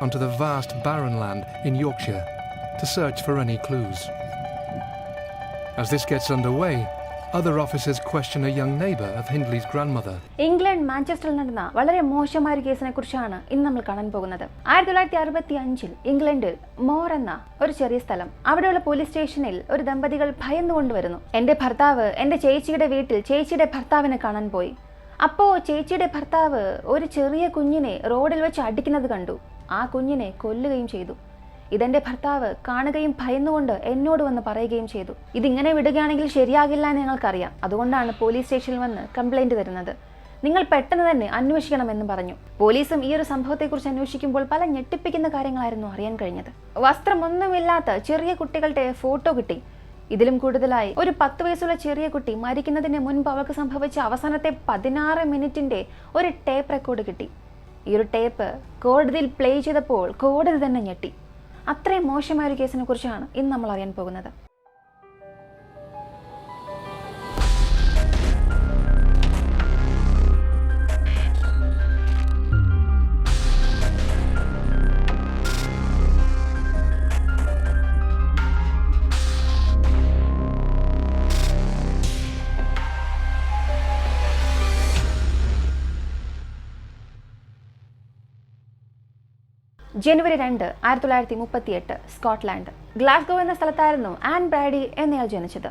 onto the vast barren land in Yorkshire to search for any clues. As this gets underway, other officers question a young neighbour of Hindley's grandmother. England മാഞ്ചസ്റ്ററിൽ നടന്ന വളരെ മോശമായ ഒരു കേസിനെ കുറിച്ചാണ് ഇന്ന് നമ്മൾ കാണാൻ പോകുന്നത് ആയിരത്തി തൊള്ളായിരത്തി അറുപത്തി അഞ്ചിൽ ഇംഗ്ലണ്ടിൽ മോർ എന്ന ഒരു ചെറിയ സ്ഥലം അവിടെയുള്ള പോലീസ് സ്റ്റേഷനിൽ ഒരു ദമ്പതികൾ ഭയന്നുകൊണ്ടുവരുന്നു എന്റെ ഭർത്താവ് എന്റെ ചേച്ചിയുടെ വീട്ടിൽ ചേച്ചിയുടെ ഭർത്താവിനെ കാണാൻ പോയി അപ്പോ ചേച്ചിയുടെ ഭർത്താവ് ഒരു ചെറിയ കുഞ്ഞിനെ റോഡിൽ വെച്ച് അടിക്കുന്നത് കണ്ടു. ആ കുഞ്ഞിനെ കൊല്ലുകയും ചെയ്തു. ഇതെന്റെ ഭർത്താവ് കാണുകയും ഭയന്നുകൊണ്ട് എന്നോട് വന്ന് പറയുകയും ചെയ്തു. ഇതിങ്ങനെ വിടുകയാണെങ്കിൽ ശരിയാകില്ല എന്ന് ഞങ്ങൾക്കറിയാം അതുകൊണ്ടാണ് പോലീസ് സ്റ്റേഷനിൽ വന്ന് കംപ്ലൈന്റ് തരുന്നത്. നിങ്ങൾ പെട്ടെന്ന് തന്നെ അന്വേഷിക്കണമെന്ന് പറഞ്ഞു. പോലീസും ഈ ഒരു സംഭവത്തെക്കുറിച്ച് അന്വേഷിക്കുമ്പോൾ പല ഞെട്ടിപ്പിക്കുന്ന കാര്യങ്ങളായിരുന്നു അറിയാൻ കഴിഞ്ഞത്. വസ്ത്രമൊന്നുമില്ലാത്ത ചെറിയ കുട്ടികളുടെ ഫോട്ടോ കിട്ടി. ഇതിലും കൂടുതലായി ഒരു പത്ത് വയസ്സുള്ള ചെറിയ കുട്ടി മരിക്കുന്നതിന് മുൻപ് അവൾക്ക് സംഭവിച്ച അവസാനത്തെ പതിനാറ് മിനിറ്റിന്റെ ഒരു ടേപ്പ് റെക്കോർഡ് കിട്ടി. ഈ ഒരു ടേപ്പ് കോടതിയിൽ പ്ലേ ചെയ്തപ്പോൾ കോടതി തന്നെ ഞെട്ടി. അത്രയും മോശമായ ഒരു കേസിനെ കുറിച്ചാണ് ഇന്ന് നമ്മൾ അറിയാൻ പോകുന്നത്. ജനുവരി രണ്ട് ആയിരത്തി തൊള്ളായിരത്തി മുപ്പത്തി എട്ട് സ്കോട്ട്ലാൻഡ്. ഗ്ലാസ്ഗോ എന്ന സ്ഥലത്തായിരുന്നു ആൻ ബ്രാഡി എന്നയാൾ ജനിച്ചത്.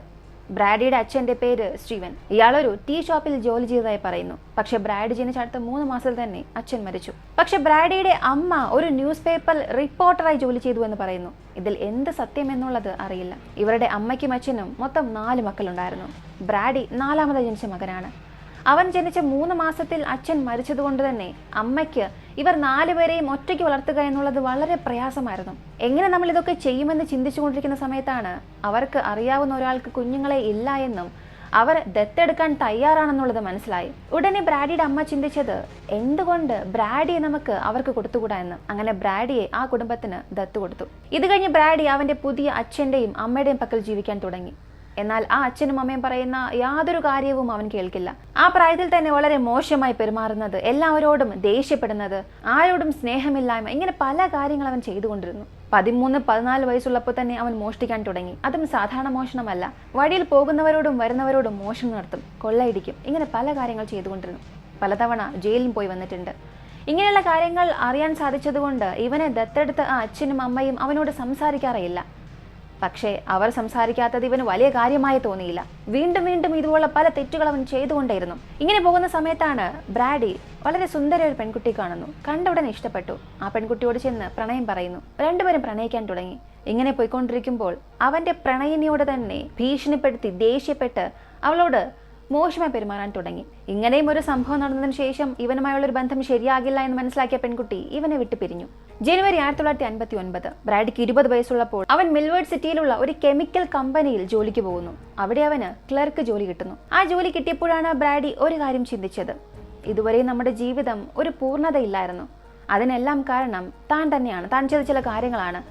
ബ്രാഡിയുടെ അച്ഛന്റെ പേര് സ്റ്റീവൻ. ഇയാളൊരു ടീ ഷോപ്പിൽ ജോലി ചെയ്തതായി പറയുന്നു. പക്ഷെ ബ്രാഡി ജനിച്ച അടുത്ത മൂന്ന് മാസത്തിൽ തന്നെ അച്ഛൻ മരിച്ചു. പക്ഷെ ബ്രാഡിയുടെ അമ്മ ഒരു ന്യൂസ് പേപ്പർ റിപ്പോർട്ടറായി ജോലി ചെയ്തു എന്ന് പറയുന്നു. ഇതിൽ എന്ത് സത്യം എന്നുള്ളത് അറിയില്ല. ഇവരുടെ അമ്മയ്ക്കും അച്ഛനും മൊത്തം നാല് മക്കളുണ്ടായിരുന്നു. ബ്രാഡി നാലാമതായി ജനിച്ച മകനാണ്. അവൻ ജനിച്ച മൂന്ന് മാസത്തിൽ അച്ഛൻ മരിച്ചതുകൊണ്ട് തന്നെ അമ്മയ്ക്ക് ഇവർ നാലുപേരെയും ഒറ്റയ്ക്ക് വളർത്തുക എന്നുള്ളത് വളരെ പ്രയാസമായിരുന്നു. എങ്ങനെ നമ്മൾ ഇതൊക്കെ ചെയ്യുമെന്ന് ചിന്തിച്ചുകൊണ്ടിരിക്കുന്ന സമയത്താണ് അവർക്ക് അറിയാവുന്ന ഒരാൾക്ക് കുഞ്ഞുങ്ങളെ ഇല്ല എന്നും അവർ ദത്തെടുക്കാൻ തയ്യാറാണെന്നുള്ളത് മനസ്സിലായി. ഉടനെ ബ്രാഡിയുടെ അമ്മ ചിന്തിച്ചത് എന്തുകൊണ്ട് ബ്രാഡിയെ നമുക്ക് അവർക്ക് കൊടുത്തുകൂടാ എന്ന്. അങ്ങനെ ബ്രാഡിയെ ആ കുടുംബത്തിന് ദത്ത് കൊടുത്തു. ഇത് കഴിഞ്ഞ് ബ്രാഡി അവന്റെ പുതിയ അച്ഛന്റെയും അമ്മയുടെയും പക്കൽ ജീവിക്കാൻ തുടങ്ങി. എന്നാൽ ആ അച്ഛനും അമ്മയും പറയുന്ന യാതൊരു കാര്യവും അവൻ കേൾക്കില്ല. ആ പ്രായത്തിൽ തന്നെ വളരെ മോശമായി പെരുമാറുന്നത് എല്ലാവരോടും ദേഷ്യപ്പെടുന്നത് ആരോടും സ്നേഹമില്ലായ്മ ഇങ്ങനെ പല കാര്യങ്ങൾ അവൻ ചെയ്തുകൊണ്ടിരുന്നു. പതിമൂന്ന് പതിനാല് വയസ്സുള്ളപ്പോൾ തന്നെ അവൻ മോഷ്ടിക്കാൻ തുടങ്ങി. അതും സാധാരണ മോഷണമല്ല. വഴിയിൽ പോകുന്നവരോടും വരുന്നവരോടും മോഷണം നടത്തും കൊള്ളയിടിക്കും ഇങ്ങനെ പല കാര്യങ്ങൾ ചെയ്തുകൊണ്ടിരുന്നു. പലതവണ ജയിലിൽ പോയി വന്നിട്ടുണ്ട്. ഇങ്ങനെയുള്ള കാര്യങ്ങൾ അറിയാൻ സാധിച്ചതുകൊണ്ട് ഇവനെ ദത്തെടുത്ത ആ അച്ഛനും അമ്മയും അവനോട് സംസാരിക്കാറേയില്ല. പക്ഷേ അവർ സംസാരിക്കാത്തത് ഇവന് വലിയ കാര്യമായി തോന്നിയില്ല. വീണ്ടും വീണ്ടും ഇതുപോലെ പല തെറ്റുകൾ അവൻ ചെയ്തുകൊണ്ടേയിരുന്നു. ഇങ്ങനെ പോകുന്ന സമയത്താണ് ബ്രാഡി വളരെ സുന്ദര ഒരു പെൺകുട്ടി കാണുന്നു. കണ്ട ഉടനെ ഇഷ്ടപ്പെട്ടു. ആ പെൺകുട്ടിയോട് ചെന്ന് പ്രണയം പറയുന്നു. രണ്ടുപേരും പ്രണയിക്കാൻ തുടങ്ങി. ഇങ്ങനെ പോയിക്കൊണ്ടിരിക്കുമ്പോൾ അവന്റെ പ്രണയിനിയോട് തന്നെ ഭീഷണിപ്പെടുത്തി ദേഷ്യപ്പെട്ട് അവളോട് മോശമായി പെരുമാറാൻ തുടങ്ങി. ഇങ്ങനെയും ഒരു സംഭവം നടന്നതിന് ശേഷം ഇവനുമായുള്ള ഒരു ബന്ധം ശരിയാകില്ല എന്ന് മനസ്സിലാക്കിയ പെൺകുട്ടി ഇവനെ വിട്ടു പിരിഞ്ഞു ജനുവരി ആയിരത്തി തൊള്ളായിരത്തി അൻപത്തി ഒൻപത് ബ്രാഡിക്ക് ഇരുപത് വയസ്സുള്ളപ്പോൾ അവൻ മിൽവേർഡ് സിറ്റിയിലുള്ള ഒരു കെമിക്കൽ കമ്പനിയിൽ ജോലിക്ക് പോകുന്നു. അവിടെ അവന് ക്ലർക്ക് ജോലി കിട്ടുന്നു. ആ ജോലി കിട്ടിയപ്പോഴാണ് ബ്രാഡി ഒരു കാര്യം ചിന്തിച്ചത്. ഇതുവരെ നമ്മുടെ ജീവിതം ഒരു പൂർണതയില്ലായിരുന്നു. അതിനെല്ലാം കാരണം താൻ തന്നെയാണ്. താൻ ചെയ്ത ചില കാര്യങ്ങളാണ്.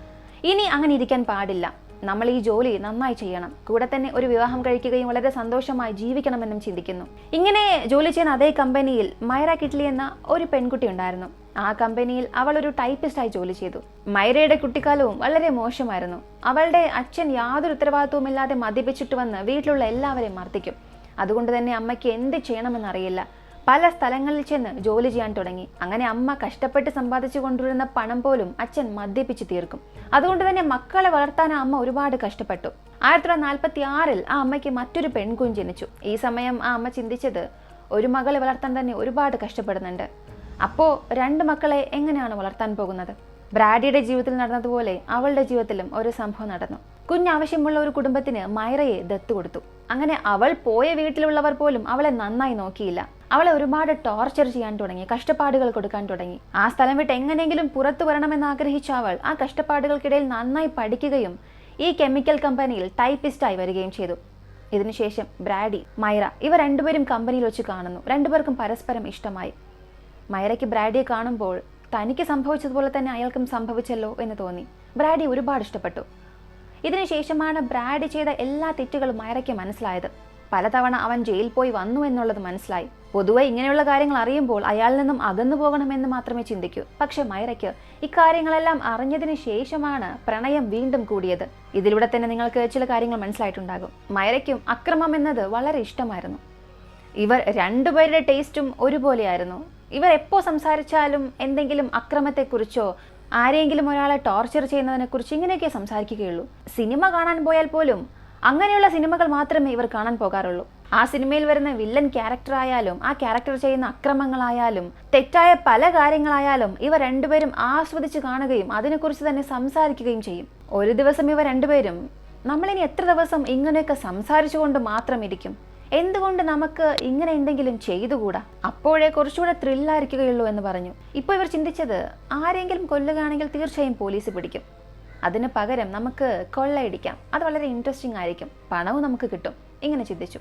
ഇനി അങ്ങനെ ഇരിക്കാൻ പാടില്ല. നമ്മൾ ഈ ജോലി നന്നായി ചെയ്യണം. കൂടെ തന്നെ ഒരു വിവാഹം കഴിക്കുകയും വളരെ സന്തോഷമായി ജീവിക്കണമെന്നും ചിന്തിക്കുന്നു. ഇങ്ങനെ ജോലി ചെയ്യുന്ന അതേ കമ്പനിയിൽ മൈറ കിറ്റ്ലി എന്ന ഒരു പെൺകുട്ടി ഉണ്ടായിരുന്നു. ആ കമ്പനിയിൽ അവൾ ഒരു ടൈപ്പിസ്റ്റായി ജോലി ചെയ്തു. മൈരയുടെ കുട്ടിക്കാലവും വളരെ മോശമായിരുന്നു. അവളുടെ അച്ഛൻ യാതൊരു ഉത്തരവാദിത്വമില്ലാതെ മദ്യപിച്ചിട്ട് വന്ന് വീട്ടിലുള്ള എല്ലാവരെയും മർദ്ദിക്കും. അതുകൊണ്ട് തന്നെ അമ്മയ്ക്ക് എന്ത് ചെയ്യണമെന്നറിയില്ല. പല സ്ഥലങ്ങളിൽ ചെന്ന് ജോലി ചെയ്യാൻ തുടങ്ങി. അങ്ങനെ അമ്മ കഷ്ടപ്പെട്ട് സമ്പാദിച്ചു കൊണ്ടുവരുന്ന പണം പോലും അച്ഛൻ മദ്യപിച്ച് തീർക്കും. അതുകൊണ്ട് തന്നെ മക്കളെ വളർത്താൻ അമ്മ ഒരുപാട് കഷ്ടപ്പെട്ടു. ആയിരത്തി തൊള്ളായിരത്തി നാൽപ്പത്തി ആറിൽ ആ അമ്മയ്ക്ക് മറ്റൊരു പെൺകുഞ്ഞ് ജനിച്ചു. ഈ സമയം ആ അമ്മ ചിന്തിച്ചത് ഒരു മകളെ വളർത്താൻ തന്നെ ഒരുപാട് കഷ്ടപ്പെടുന്നുണ്ട്. അപ്പോൾ രണ്ട് മക്കളെ എങ്ങനെയാണ് വളർത്താൻ പോകുന്നത്? ബ്രാഡിയുടെ ജീവിതത്തിൽ നടന്നതുപോലെ അവളുടെ ജീവിതത്തിലും ഒരു സംഭവം നടന്നു. കുഞ്ഞ് ആവശ്യമുള്ള ഒരു കുടുംബത്തിന് മൈറയെ ദത്തു കൊടുത്തു. അങ്ങനെ അവൾ പോയ വീട്ടിലുള്ളവർ പോലും അവളെ നന്നായി നോക്കിയില്ല. അവളെ ഒരുപാട് ടോർച്ചർ ചെയ്യാൻ തുടങ്ങി കഷ്ടപ്പാടുകൾ കൊടുക്കാൻ തുടങ്ങി. ആ സ്ഥലം വിട്ട് എങ്ങനെയെങ്കിലും പുറത്തു വരണമെന്ന് ആഗ്രഹിച്ച അവൾ ആ കഷ്ടപ്പാടുകൾക്കിടയിൽ നന്നായി പഠിക്കുകയും ഈ കെമിക്കൽ കമ്പനിയിൽ ടൈപ്പിസ്റ്റായി വരികയും ചെയ്തു. ഇതിനുശേഷം ബ്രാഡി മൈറ ഇവ രണ്ടുപേരും കമ്പനിയിൽ വെച്ച് കാണുന്നു. രണ്ടുപേർക്കും പരസ്പരം ഇഷ്ടമായി. മൈറയ്ക്ക് ബ്രാഡിയെ കാണുമ്പോൾ തനിക്ക് സംഭവിച്ചതുപോലെ തന്നെ അയാൾക്കും സംഭവിച്ചല്ലോ എന്ന് തോന്നി. ബ്രാഡി ഒരുപാട് ഇഷ്ടപ്പെട്ടു. ഇതിനുശേഷമാണ് ബ്രാഡ് ചെയ്ത എല്ലാ തെറ്റുകളും മൈറയ്ക്ക് മനസ്സിലായത്. പലതവണ അവൻ ജയിലിൽ പോയി വന്നു എന്നുള്ളത് മനസ്സിലായി. പൊതുവെ ഇങ്ങനെയുള്ള കാര്യങ്ങൾ അറിയുമ്പോൾ അയാളിൽ നിന്നും അകന്നു പോകണമെന്ന് മാത്രമേ ചിന്തിക്കൂ. പക്ഷെ മൈറയ്ക്ക് ഇക്കാര്യങ്ങളെല്ലാം അറിഞ്ഞതിന് ശേഷമാണ് പ്രണയം വീണ്ടും കൂടിയത്. ഇതിലൂടെ തന്നെ നിങ്ങൾക്ക് ചില കാര്യങ്ങൾ മനസ്സിലായിട്ടുണ്ടാകും. മൈറയ്ക്കും അക്രമം എന്നത് വളരെ ഇഷ്ടമായിരുന്നു. ഇവർ രണ്ടുപേരുടെ ടേസ്റ്റും ഒരുപോലെയായിരുന്നു. ഇവർ എപ്പോൾ സംസാരിച്ചാലും എന്തെങ്കിലും അക്രമത്തെക്കുറിച്ചോ ആരെങ്കിലും ഒരാളെ ടോർച്ചർ ചെയ്യുന്നതിനെക്കുറിച്ച് ഇങ്ങനെയൊക്കെ സംസാരിക്കുകയുള്ളൂ. സിനിമ കാണാൻ പോയാൽ പോലും അങ്ങനെയുള്ള സിനിമകൾ മാത്രമേ ഇവർ കാണാൻ പോകാറുള്ളൂ. ആ സിനിമയിൽ വരുന്ന വില്ലൻ ക്യാരക്ടർ ആയാലും ആ ക്യാരക്ടർ ചെയ്യുന്ന അക്രമങ്ങളായാലും തെറ്റായ പല കാര്യങ്ങളായാലും ഇവർ രണ്ടുപേരും ആസ്വദിച്ച് കാണുകയും അതിനെക്കുറിച്ച് തന്നെ സംസാരിക്കുകയും ചെയ്യും. ഒരു ദിവസം ഇവർ രണ്ടുപേരും നമ്മളിനി എത്ര ദിവസം ഇങ്ങനെയൊക്കെ സംസാരിച്ചുകൊണ്ട് മാത്രം ഇരിക്കും? എന്തുകൊണ്ട് നമുക്ക് ഇങ്ങനെ എന്തെങ്കിലും ചെയ്തുകൂടാ? അപ്പോഴേ കുറച്ചുകൂടെ ത്രില്ലായിരിക്കുകയുള്ളൂ എന്ന് പറഞ്ഞു. ഇപ്പോൾ ഇവർ ചിന്തിച്ചത് ആരെങ്കിലും കൊല്ലുകയാണെങ്കിൽ തീർച്ചയായും പോലീസ് പിടിക്കും. അതിന് പകരം നമുക്ക് കൊള്ളയടിക്കാം. അത് വളരെ ഇൻട്രസ്റ്റിംഗ് ആയിരിക്കും. പണവും നമുക്ക് കിട്ടും. ഇങ്ങനെ ചിന്തിച്ചു.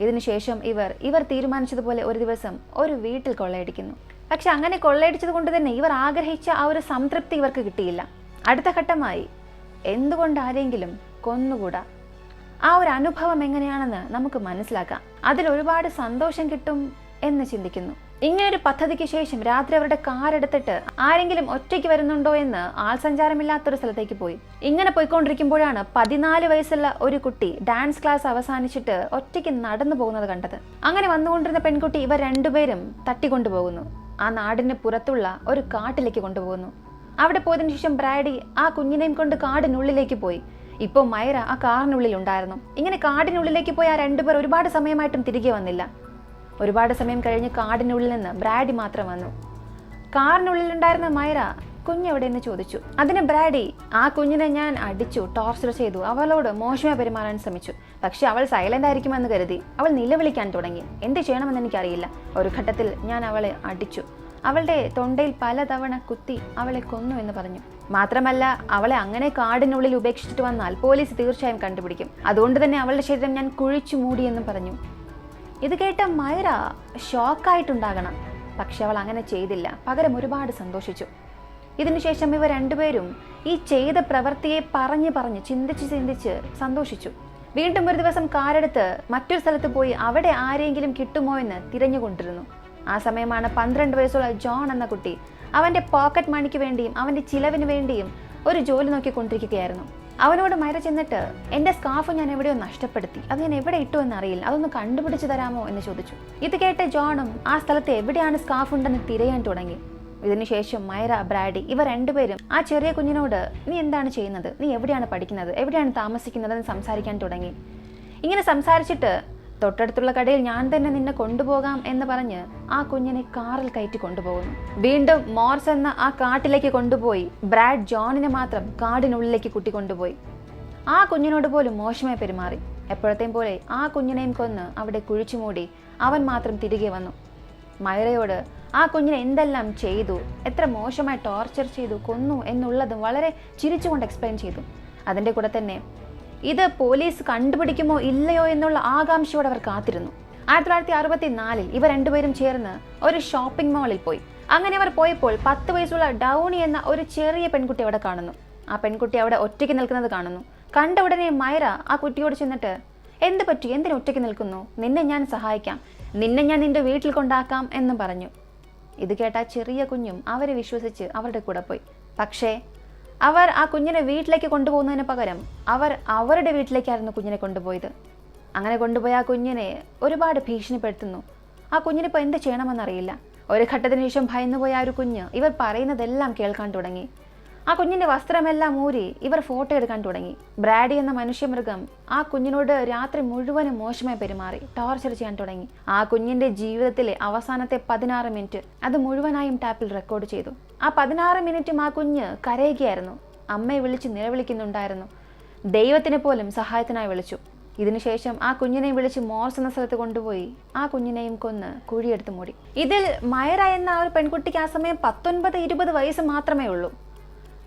ഇതിനുശേഷം ഇവർ ഇവർ തീരുമാനിച്ചതുപോലെ ഒരു ദിവസം ഒരു വീട്ടിൽ കൊള്ളയടിക്കുന്നു. പക്ഷെ അങ്ങനെ കൊള്ളയടിച്ചത് കൊണ്ട് തന്നെ ഇവർ ആഗ്രഹിച്ച ആ ഒരു സംതൃപ്തി ഇവർക്ക് കിട്ടിയില്ല. അടുത്ത ഘട്ടമായി എന്തുകൊണ്ട് ആരെങ്കിലും കൊന്നുകൂടാ? ആ ഒരു അനുഭവം എങ്ങനെയാണെന്ന് നമുക്ക് മനസ്സിലാക്കാം. അതിൽ ഒരുപാട് സന്തോഷം കിട്ടും എന്ന് ചിന്തിക്കുന്നു. ഇങ്ങനൊരു പദ്ധതിക്ക് ശേഷം രാത്രി അവരുടെ കാർ എടുത്തിട്ട് ആരെങ്കിലും ഒറ്റയ്ക്ക് വരുന്നുണ്ടോ എന്ന് ആൾ സഞ്ചാരമില്ലാത്തൊരു സ്ഥലത്തേക്ക് പോയി. ഇങ്ങനെ പോയിക്കൊണ്ടിരിക്കുമ്പോഴാണ് പതിനാല് വയസ്സുള്ള ഒരു കുട്ടി ഡാൻസ് ക്ലാസ് അവസാനിച്ചിട്ട് ഒറ്റയ്ക്ക് നടന്നു പോകുന്നത് കണ്ടത്. അങ്ങനെ വന്നുകൊണ്ടിരുന്ന പെൺകുട്ടി ഇവ രണ്ടുപേരും തട്ടിക്കൊണ്ടുപോകുന്നു. ആ നാടിന് പുറത്തുള്ള ഒരു കാട്ടിലേക്ക് കൊണ്ടുപോകുന്നു. അവിടെ പോയതിനു ശേഷം ബ്രാഡി ആ കുഞ്ഞിനെയും കൊണ്ട് കാടിനുള്ളിലേക്ക് പോയി. ഇപ്പോൾ മൈറ ആ കാറിനുള്ളിൽ ഉണ്ടായിരുന്നു. ഇങ്ങനെ കാടിനുള്ളിലേക്ക് പോയി ആ രണ്ടുപേർ ഒരുപാട് സമയമായിട്ടും തിരികെ വന്നില്ല. ഒരുപാട് സമയം കഴിഞ്ഞ് കാടിനുള്ളിൽ നിന്ന് ബ്രാഡി മാത്രം വന്നു. കാറിനുള്ളിലുണ്ടായിരുന്ന മൈറ കുഞ്ഞെവിടെ എന്ന് ചോദിച്ചു. അതിന് ബ്രാഡി ആ കുഞ്ഞിനെ ഞാൻ അടിച്ചു ടോർച്ചർ ചെയ്തു അവളോട് മോശമായി പെരുമാറാൻ ശ്രമിച്ചു. പക്ഷെ അവൾ സൈലന്റ് ആയിരിക്കുമെന്ന് കരുതി അവൾ നിലവിളിക്കാൻ തുടങ്ങി. എന്ത് ചെയ്യണമെന്ന് എനിക്കറിയില്ല. ഒരു ഘട്ടത്തിൽ ഞാൻ അവളെ അടിച്ചു. അവളുടെ തൊണ്ടയിൽ പലതവണ കുത്തി അവളെ കൊന്നു എന്ന് പറഞ്ഞു. മാത്രമല്ല അവളെ അങ്ങനെ കാടിനുള്ളിൽ ഉപേക്ഷിച്ചിട്ട് വന്നാൽ പോലീസ് തീർച്ചയായും കണ്ടുപിടിക്കും. അതുകൊണ്ട് തന്നെ അവളുടെ ശരീരം ഞാൻ കുഴിച്ചു മൂടിയെന്നും പറഞ്ഞു. ഇത് കേട്ട മൈറ ഷോക്കായിട്ടുണ്ടാകണം. പക്ഷെ അവൾ അങ്ങനെ ചെയ്തില്ല. പകരം ഒരുപാട് സന്തോഷിച്ചു. ഇതിനുശേഷം ഇവ രണ്ടുപേരും ഈ ചെയ്ത പ്രവൃത്തിയെ പറഞ്ഞ് പറഞ്ഞ് ചിന്തിച്ച് ചിന്തിച്ച് സന്തോഷിച്ചു. വീണ്ടും ഒരു ദിവസം കാറെടുത്ത് മറ്റൊരു സ്ഥലത്ത് പോയി അവിടെ ആരെങ്കിലും കിട്ടുമോ എന്ന് തിരഞ്ഞുകൊണ്ടിരുന്നു. ആ സമയമാണ് പന്ത്രണ്ട് വയസ്സുള്ള ജോൺ എന്ന കുട്ടി അവന്റെ പോക്കറ്റ് മണിക്ക് വേണ്ടിയും അവന്റെ ചിലവിന് വേണ്ടിയും ഒരു ജോലി നോക്കിക്കൊണ്ടിരിക്കുകയായിരുന്നു. അവനോട് മൈറ ചെന്നിട്ട് എന്റെ സ്കാർഫ് ഞാൻ എവിടെയോ നഷ്ടപ്പെടുത്തി. അത് ഞാൻ എവിടെ ഇട്ടു എന്നറിയില്ല. അതൊന്ന് കണ്ടുപിടിച്ച് തരാമോ? എന്ന് ചോദിച്ചു. ഇത് കേട്ട ജോണും ആ സ്ഥലത്ത് എവിടെയാണ് സ്കാർഫ് ഉണ്ടെന്ന് തിരയാൻ തുടങ്ങി. ഇതിനുശേഷം മൈറ ബ്രാഡി ഇവർ രണ്ടുപേരും ആ ചെറിയ കുഞ്ഞിനോട് നീ എന്താണ് ചെയ്യുന്നത്? നീ എവിടെയാണ് പഠിക്കുന്നത്? എവിടെയാണ് താമസിക്കുന്നത്? എന്ന് സംസാരിക്കാൻ തുടങ്ങി. ഇങ്ങനെ സംസാരിച്ചിട്ട് തൊട്ടടുത്തുള്ള കടയിൽ ഞാൻ തന്നെ നിന്നെ കൊണ്ടുപോകാം എന്ന് പറഞ്ഞ് ആ കുഞ്ഞിനെ കാറിൽ കയറ്റി കൊണ്ടുപോകുന്നു. വീണ്ടും മോർസ് എന്ന ആ കാട്ടിലേക്ക് കൊണ്ടുപോയി. ബ്രാഡ് ജോണിനെ മാത്രം കാടിനുള്ളിലേക്ക് കുട്ടി കൊണ്ടുപോയി ആ കുഞ്ഞിനോട് പോലും മോശമായി പെരുമാറി. എപ്പോഴത്തെയും പോലെ ആ കുഞ്ഞിനെയും കൊന്ന് അവിടെ കുഴിച്ചു മൂടി അവൻ മാത്രം തിരികെ വന്നു. മൈറയോട് ആ കുഞ്ഞിനെ എന്തെല്ലാം ചെയ്തു? എത്ര മോശമായി ടോർച്ചർ ചെയ്തു കൊന്നു എന്നുള്ളതും വളരെ ചിരിച്ചുകൊണ്ട് എക്സ്പ്ലെയിൻ ചെയ്തു. അതിന്റെ കൂടെ തന്നെ ഇത് പോലീസ് കണ്ടുപിടിക്കുമോ ഇല്ലയോ എന്നുള്ള ആകാംക്ഷയോടെ അവർ കാത്തിരുന്നു. ആയിരത്തി തൊള്ളായിരത്തി അറുപത്തി നാലിൽ ഇവർ രണ്ടുപേരും ചേർന്ന് ഒരു ഷോപ്പിംഗ് മാളിൽ പോയി. അങ്ങനെ അവർ പോയപ്പോൾ പത്ത് വയസ്സുള്ള ഡൗണി എന്ന ഒരു ചെറിയ പെൺകുട്ടി അവിടെ കാണുന്നു. ആ പെൺകുട്ടി അവിടെ ഒറ്റയ്ക്ക് നിൽക്കുന്നത് കാണുന്നു. കണ്ട ഉടനെ മൈറ ആ കുട്ടിയോട് ചെന്നിട്ട് എന്ത് പറ്റി? എന്തിനു ഒറ്റയ്ക്ക് നിൽക്കുന്നു? നിന്നെ ഞാൻ സഹായിക്കാം. നിന്നെ ഞാൻ നിന്റെ വീട്ടിൽ കൊണ്ടാക്കാം എന്നും പറഞ്ഞു. ഇത് കേട്ട ചെറിയ കുഞ്ഞും അവരെ വിശ്വസിച്ച് അവരുടെ കൂടെ പോയി. പക്ഷേ അവർ ആ കുഞ്ഞിനെ വീട്ടിലേക്ക് കൊണ്ടുപോകുന്നതിന് പകരം അവർ അവരുടെ വീട്ടിലേക്കായിരുന്നു കുഞ്ഞിനെ കൊണ്ടുപോയത്. അങ്ങനെ കൊണ്ടുപോയ ആ കുഞ്ഞിനെ ഒരുപാട് ഭീഷണിപ്പെടുത്തുന്നു. ആ കുഞ്ഞിനിപ്പോൾ എന്ത് ചെയ്യണമെന്നറിയില്ല. ഒരു ഘട്ടത്തിന് ശേഷം ഭയന്നുപോയ ആ ഒരു കുഞ്ഞ് ഇവർ പറയുന്നതെല്ലാം കേൾക്കാൻ തുടങ്ങി. ആ കുഞ്ഞിന്റെ വസ്ത്രമെല്ലാം ഊരി ഇവർ ഫോട്ടോ എടുക്കാൻ തുടങ്ങി. ബ്രാഡി എന്ന മനുഷ്യമൃഗം ആ കുഞ്ഞിനോട് രാത്രി മുഴുവനും മോശമായി പെരുമാറി ടോർച്ചർ ചെയ്യാൻ തുടങ്ങി. ആ കുഞ്ഞിന്റെ ജീവിതത്തിലെ അവസാനത്തെ പതിനാറ് മിനിറ്റ് അത് മുഴുവനായും ടാപ്പിൽ റെക്കോർഡ് ചെയ്തു. ആ പതിനാറ് മിനിറ്റും ആ കുഞ്ഞ് കരയുകയായിരുന്നു. അമ്മയെ വിളിച്ച് നിലവിളിക്കുന്നുണ്ടായിരുന്നു. ദൈവത്തിനെ പോലും സഹായത്തിനായി വിളിച്ചു. ഇതിനുശേഷം ആ കുഞ്ഞിനെ വിളിച്ച് മോർസ് എന്ന സ്ഥലത്ത് കൊണ്ടുപോയി ആ കുഞ്ഞിനെയും കൊന്ന് കുഴിയെടുത്ത് മൂടി. ഇതിൽ മയറ എന്ന ആ ഒരു പെൺകുട്ടിക്ക് ആ സമയം പത്തൊൻപത് ഇരുപത് വയസ്സ് മാത്രമേ ഉള്ളൂ.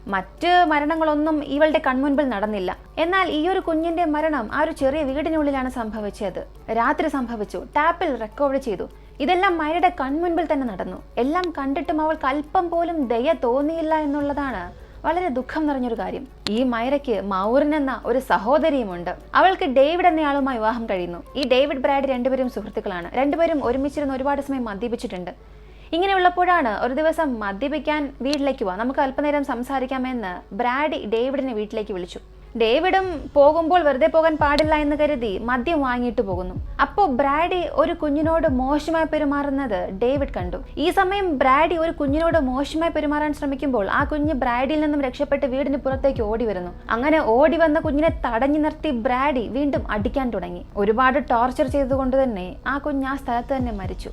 മറ്റ് മരണങ്ങളൊന്നും ഇവളുടെ കൺമുൻപിൽ നടന്നില്ല. എന്നാൽ ഈ ഒരു കുഞ്ഞിന്റെ മരണം ആ ഒരു ചെറിയ വീടിനുള്ളിലാണ് സംഭവിച്ചത്. രാത്രി സംഭവിച്ചു. ടാപ്പിൽ റെക്കോർഡ് ചെയ്തു. ഇതെല്ലാം മയയുടെ കൺമുൻപിൽ തന്നെ നടന്നു. എല്ലാം കണ്ടിട്ടും അവൾക്ക് അല്പം പോലും ദയ തോന്നിയില്ല എന്നുള്ളതാണ് വളരെ ദുഃഖം നിറഞ്ഞൊരു കാര്യം. ഈ മൈറയ്ക്ക് മൗറിൻ എന്ന ഒരു സഹോദരിയുമുണ്ട്. അവൾക്ക് ഡേവിഡ് എന്നയാളുമായി വിവാഹം കഴിയുന്നു. ഈ ഡേവിഡ് ബ്രാഡ് രണ്ടുപേരും സുഹൃത്തുക്കളാണ്. രണ്ടുപേരും ഒരുമിച്ചിരുന്ന് ഒരുപാട് സമയം മദ്യപിച്ചിട്ടുണ്ട്. ഇങ്ങനെയുള്ളപ്പോഴാണ് ഒരു ദിവസം മദ്യപിക്കാൻ വീട്ടിലേക്ക് പോവാം. നമുക്ക് അല്പനേരം സംസാരിക്കാമെന്ന് ബ്രാഡി ഡേവിഡിനെ വീട്ടിലേക്ക് വിളിച്ചു. ഡേവിഡും പോകുമ്പോൾ വെറുതെ പോകാൻ പാടില്ല എന്ന് കരുതി മദ്യം വാങ്ങിയിട്ട് പോകുന്നു. അപ്പോൾ ബ്രാഡി ഒരു കുഞ്ഞിനോട് മോശമായി പെരുമാറുന്നത് ഡേവിഡ് കണ്ടു. ഈ സമയം ബ്രാഡി ഒരു കുഞ്ഞിനോട് മോശമായി പെരുമാറാൻ ശ്രമിക്കുമ്പോൾ ആ കുഞ്ഞ് ബ്രാഡിയിൽ നിന്നും രക്ഷപ്പെട്ട് വീടിന് പുറത്തേക്ക് ഓടി വരുന്നു. അങ്ങനെ ഓടി വന്ന കുഞ്ഞിനെ തടഞ്ഞു നിർത്തി ബ്രാഡി വീണ്ടും അടിക്കാൻ തുടങ്ങി. ഒരുപാട് ടോർച്ചർ ചെയ്തുകൊണ്ട് തന്നെ ആ കുഞ്ഞ് ആ സ്ഥലത്ത് തന്നെ മരിച്ചു.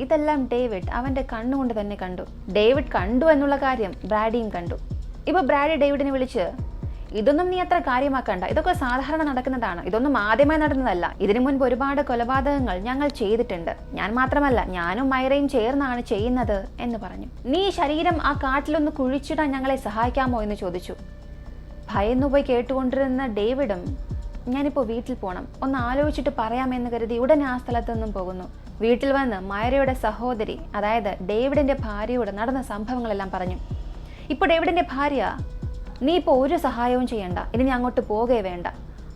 ഇതെല്ലാം ഡേവിഡ് അവന്റെ കണ്ണുകൊണ്ട് തന്നെ കണ്ടു. ഡേവിഡ് കണ്ടു എന്നുള്ള കാര്യം ബ്രാഡിയും കണ്ടു. ഇപ്പൊ ബ്രാഡി ഡേവിഡിനെ വിളിച്ച് ഇതൊന്നും നീ അത്ര കാര്യമാക്കണ്ട. ഇതൊക്കെ സാധാരണ നടക്കുന്നതാണ്. ഇതൊന്നും ആദ്യമായി നടന്നതല്ല. ഇതിനു മുൻപ് ഒരുപാട് കൊലപാതകങ്ങൾ ഞങ്ങൾ ചെയ്തിട്ടുണ്ട്. ഞാൻ മാത്രമല്ല ഞാനും മൈറയും ചേർന്നാണ് ചെയ്യുന്നത് എന്ന് പറഞ്ഞു. നീ ശരീരം ആ കാട്ടിലൊന്ന് കുഴിച്ചിടാൻ ഞങ്ങളെ സഹായിക്കാമോ? എന്ന് ചോദിച്ചു. ഭയന്നു പോയി കേട്ടുകൊണ്ടിരുന്ന ഡേവിഡും ഞാനിപ്പോൾ വീട്ടിൽ പോകണം ഒന്ന് ആലോചിച്ചിട്ട് പറയാമെന്ന് കരുതി ഉടനെ ആ സ്ഥലത്തു നിന്നും പോകുന്നു. വീട്ടിൽ വന്ന് മയരയുടെ സഹോദരി അതായത് ഡേവിഡിന്റെ ഭാര്യയോട് നടന്ന സംഭവങ്ങളെല്ലാം പറഞ്ഞു. ഇപ്പോൾ ഡേവിഡിന്റെ ഭാര്യ നീ ഇപ്പോൾ ഒരു സഹായവും ചെയ്യണ്ട. ഇനി അങ്ങോട്ട് പോകേ വേണ്ട.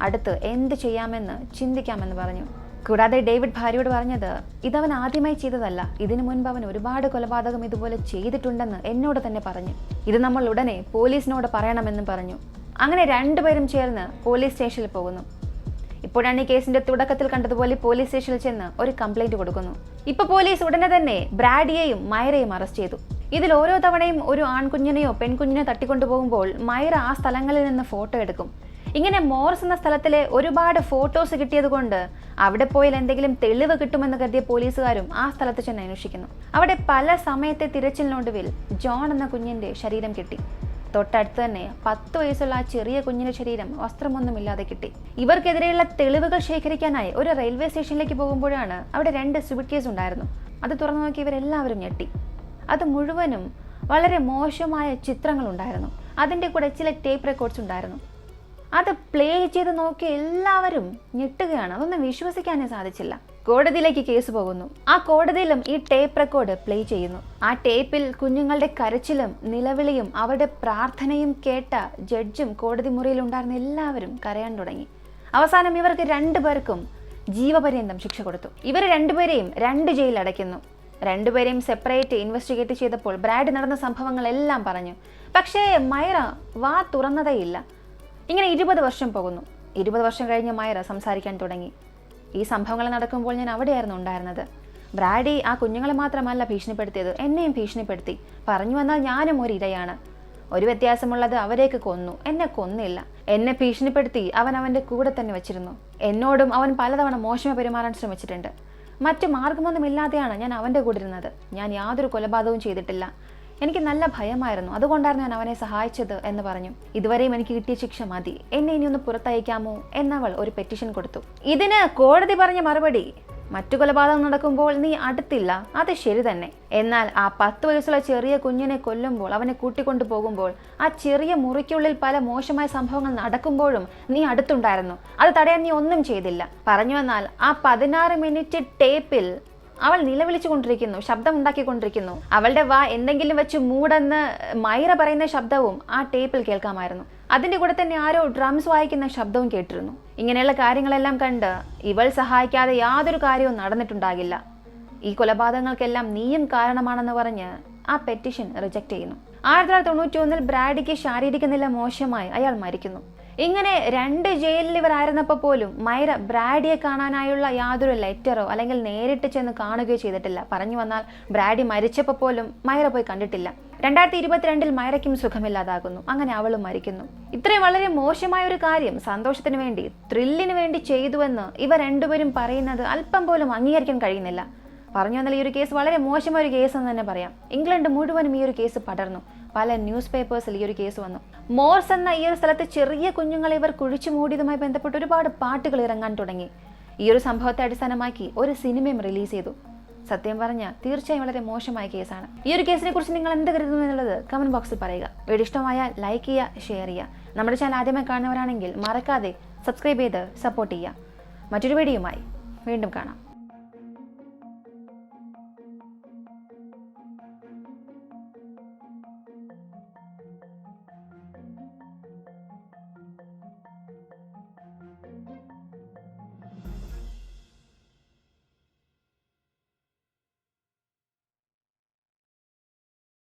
അടുത്ത് എന്ത് ചെയ്യാമെന്ന് ചിന്തിക്കാമെന്ന് പറഞ്ഞു. കൂടാതെ ഡേവിഡ് ഭാര്യയോട് പറഞ്ഞത് ഇതവൻ ആദ്യമായി ചെയ്തതല്ല. ഇതിനു മുൻപ് അവൻ ഒരുപാട് കൊലപാതകം ഇതുപോലെ ചെയ്തിട്ടുണ്ടെന്ന് എന്നോട് തന്നെ പറഞ്ഞു. ഇത് നമ്മൾ ഉടനെ പോലീസിനോട് പറയണമെന്നും പറഞ്ഞു. അങ്ങനെ രണ്ടുപേരും ചേർന്ന് പോലീസ് സ്റ്റേഷനിൽ പോകുന്നു. ഇപ്പോഴാണ് ഈ കേസിന്റെ തുടക്കത്തിൽ കണ്ടതുപോലെ പോലീസ് സ്റ്റേഷനിൽ ചെന്ന് ഒരു കംപ്ലൈന്റ് കൊടുക്കുന്നു. ഇപ്പൊ പോലീസ് ഉടനെ തന്നെ ബ്രാഡിയെയും മൈറയും അറസ്റ്റ് ചെയ്തു. ഇതിൽ ഓരോ തവണയും ഒരു ആൺകുഞ്ഞിനെയോ പെൺകുഞ്ഞിനെയോ തട്ടിക്കൊണ്ടുപോകുമ്പോൾ മൈറ ആ സ്ഥലങ്ങളിൽ നിന്ന് ഫോട്ടോ എടുക്കും. ഇങ്ങനെ മോർസ് എന്ന സ്ഥലത്തിലെ ഒരുപാട് ഫോട്ടോസ് കിട്ടിയത് കൊണ്ട് അവിടെ പോയാൽ എന്തെങ്കിലും തെളിവ് കിട്ടുമെന്ന് കരുതിയ പോലീസുകാരും ആ സ്ഥലത്ത് ചെന്ന് അന്വേഷിക്കുന്നു. അവിടെ പല സമയത്തെ തിരച്ചിലിനൊടുവിൽ ജോൺ എന്ന കുഞ്ഞിന്റെ ശരീരം കിട്ടി. തൊട്ടടുത്ത് തന്നെ പത്ത് വയസ്സുള്ള ആ ചെറിയ കുഞ്ഞിന്റെ ശരീരം വസ്ത്രമൊന്നുമില്ലാതെ കിട്ടി. ഇവർക്കെതിരെയുള്ള തെളിവുകൾ ശേഖരിക്കാനായി ഒരു റെയിൽവേ സ്റ്റേഷനിലേക്ക് പോകുമ്പോഴാണ് അവിടെ രണ്ട് സ്വിറ്റ് കേസ് ഉണ്ടായിരുന്നു. അത് തുറന്നു നോക്കി ഇവരെല്ലാവരും ഞെട്ടി. അത് മുഴുവനും വളരെ മോശമായ ചിത്രങ്ങൾ ഉണ്ടായിരുന്നു അതിന്റെ കൂടെ ചില ടേപ്പ് റെക്കോർഡ്സ് ഉണ്ടായിരുന്നു. അത് പ്ലേ ചെയ്ത് നോക്കിയ എല്ലാവരും ഞെട്ടുകയാണ്. അതൊന്നും വിശ്വസിക്കാനേ സാധിച്ചില്ല. കോടതിയിലേക്ക് കേസ് പോകുന്നു. ആ കോടതിയിലും ഈ ടേപ്പ് റെക്കോർഡ് പ്ലേ ചെയ്യുന്നു. ആ ടേപ്പിൽ കുഞ്ഞുങ്ങളുടെ കരച്ചിലും നിലവിളിയും അവരുടെ പ്രാർത്ഥനയും കേട്ട ജഡ്ജും കോടതി മുറിയിൽ ഉണ്ടായിരുന്ന എല്ലാവരും കരയാൻ തുടങ്ങി. അവസാനം ഇവർക്ക് രണ്ടുപേർക്കും ജീവപര്യന്തം ശിക്ഷ കൊടുത്തു. ഇവർ രണ്ടുപേരെയും രണ്ട് ജയിലിൽ അടയ്ക്കുന്നു. രണ്ടുപേരെയും സെപ്പറേറ്റ് ഇൻവെസ്റ്റിഗേറ്റ് ചെയ്തപ്പോൾ ബ്രാഡ് നടന്ന സംഭവങ്ങളെല്ലാം പറഞ്ഞു. പക്ഷേ മൈറ വാ തുറന്നതേയില്ല. ഇങ്ങനെ ഇരുപത് വർഷം പോകുന്നു. ഇരുപത് വർഷം കഴിഞ്ഞ് മൈറ സംസാരിക്കാൻ തുടങ്ങി. ഈ സംഭവങ്ങൾ നടക്കുമ്പോൾ ഞാൻ അവിടെയായിരുന്നു ഉണ്ടായിരുന്നത്. ബ്രാഡി ആ കുഞ്ഞുങ്ങളെ മാത്രമല്ല ഭീഷണിപ്പെടുത്തിയത് എന്നെയും ഭീഷണിപ്പെടുത്തി. പറഞ്ഞു വന്നാൽ ഞാനും ഒരു ഇരയാണ് ഒരു വ്യത്യാസമുള്ളത് അവരേക്ക് കൊന്നു എന്നെ കൊന്നില്ല. എന്നെ ഭീഷണിപ്പെടുത്തി അവൻ അവന്റെ കൂടെ തന്നെ വെച്ചിരുന്നു. എന്നോടും അവൻ പലതവണ മോശമായി പെരുമാറാൻ ശ്രമിച്ചിട്ടുണ്ട്. മറ്റു മാർഗമൊന്നുമില്ലാതെയാണ് ഞാൻ അവന്റെ കൂടെ ഇരുന്നത് ഞാൻ യാതൊരു കൊലപാതകവും ചെയ്തിട്ടില്ല. എനിക്ക് നല്ല ഭയമായിരുന്നു. അതുകൊണ്ടാണ് ഞാൻ അവനെ സഹായിച്ചത് എന്ന് പറഞ്ഞു. ഇതുവരെയും എനിക്ക് കിട്ടിയ ശിക്ഷ മതി. എന്നെ ഒന്ന് പുറത്തയക്കാമോ എന്നവൾ ഒരു പെറ്റിഷൻ കൊടുത്തു. ഇതിന് കോടതി പറഞ്ഞ മറുപടി മറ്റു കൊലപാതകം നടക്കുമ്പോൾ നീ അടുത്തില്ല. അത് ശരി തന്നെ. എന്നാൽ ആ പത്ത് വയസ്സുള്ള ചെറിയ കുഞ്ഞിനെ കൊല്ലുമ്പോൾ അവനെ കൂട്ടിക്കൊണ്ടു പോകുമ്പോൾ ആ ചെറിയ മുറിക്കുള്ളിൽ പല മോശമായ സംഭവങ്ങൾ നടക്കുമ്പോഴും നീ അടുത്തുണ്ടായിരുന്നു. അത് തടയാൻ നീ ഒന്നും ചെയ്തില്ല. പറഞ്ഞു വന്നാൽ ആ പതിനാറ് മിനിറ്റ് ടേപ്പിൽ അവൾ നിലവിളിച്ചുകൊണ്ടിരിക്കുന്നു ശബ്ദം ഉണ്ടാക്കിക്കൊണ്ടിരിക്കുന്നു അവളുടെ വാ എന്തെങ്കിലും വെച്ച് മൂടെന്ന് മൈറ പറയുന്ന ശബ്ദവും ആ ടേപ്പിൽ കേൾക്കാമായിരുന്നു. അതിന്റെ കൂടെ തന്നെ ആരോ ഡ്രംസ് വായിക്കുന്ന ശബ്ദവും കേട്ടിരുന്നു. ഇങ്ങനെയുള്ള കാര്യങ്ങളെല്ലാം കണ്ട് ഇവൾ സഹായിക്കാതെ യാതൊരു കാര്യവും നടന്നിട്ടുണ്ടാകില്ല. ഈ കൊലപാതകങ്ങൾക്കെല്ലാം നീയും കാരണമാണെന്ന് പറഞ്ഞ് ആ പെറ്റിഷൻ റിജക്ട് ചെയ്യുന്നു. ആയിരത്തി തൊള്ളായിരത്തി തൊണ്ണൂറ്റി ഒന്നിൽ ബ്രാഡിക്ക് ശാരീരിക നില മോശമായി. അയാൾ മരിക്കുന്നു. ഇങ്ങനെ രണ്ട് ജയിലിൽ ഇവർ ഇവരായിരുന്നപ്പോൾ പോലും മൈര ബ്രാഡിയെ കാണാനായുള്ള യാതൊരു ലെറ്ററോ അല്ലെങ്കിൽ നേരിട്ട് ചെന്ന് കാണുകയോ ചെയ്തിട്ടില്ല. പറഞ്ഞു വന്നാൽ ബ്രാഡി മരിച്ചപ്പോൾ പോലും മൈര പോയി കണ്ടിട്ടില്ല. രണ്ടായിരത്തി ഇരുപത്തിരണ്ടിൽ മൈറയ്ക്കും സുഖമില്ലാതാകുന്നു. അങ്ങനെ അവളും മരിക്കുന്നു. ഇത്രയും വളരെ മോശമായ ഒരു കാര്യം സന്തോഷത്തിന് വേണ്ടി ത്രില്ലിന് വേണ്ടി ചെയ്തുവെന്ന് ഇവ രണ്ടുപേരും പറയുന്നത് അല്പം പോലും അംഗീകരിക്കാൻ കഴിയുന്നില്ല. പറഞ്ഞു വന്നാൽ ഈ ഒരു കേസ് വളരെ മോശമായ ഒരു കേസ് എന്ന് തന്നെ പറയാം. ഇംഗ്ലണ്ട് മുഴുവനും ഈ ഒരു കേസ് പടർന്നു. പല ന്യൂസ് പേപ്പേഴ്സിൽ ഈ ഒരു കേസ് വന്നു. മോർസ് എന്ന ഈ ഒരു സ്ഥലത്ത് ചെറിയ കുഞ്ഞുങ്ങളെ ഇവർ കുഴിച്ചു മൂടിയതുമായി ബന്ധപ്പെട്ട് ഒരുപാട് പാട്ടുകൾ ഇറങ്ങാൻ തുടങ്ങി. ഈ ഒരു സംഭവത്തെ അടിസ്ഥാനമാക്കി ഒരു സിനിമയും റിലീസ് ചെയ്തു. സത്യം പറഞ്ഞ തീർച്ചയായും വളരെ മോശമായ കേസാണ്. ഈ ഒരു കേസിനെ കുറിച്ച് നിങ്ങൾ എന്ത് കരുതുന്നു എന്നുള്ളത് കമന്റ് ബോക്സിൽ പറയുക. വീഡിയോ ഇഷ്ടമായാൽ ലൈക്ക് ചെയ്യുക ഷെയർ ചെയ്യുക. നമ്മുടെ ചാനൽ ആദ്യമായി കാണുന്നവരാണെങ്കിൽ മറക്കാതെ സബ്സ്ക്രൈബ് ചെയ്ത് സപ്പോർട്ട് ചെയ്യുക. മറ്റൊരു വീഡിയോയുമായി വീണ്ടും കാണാം.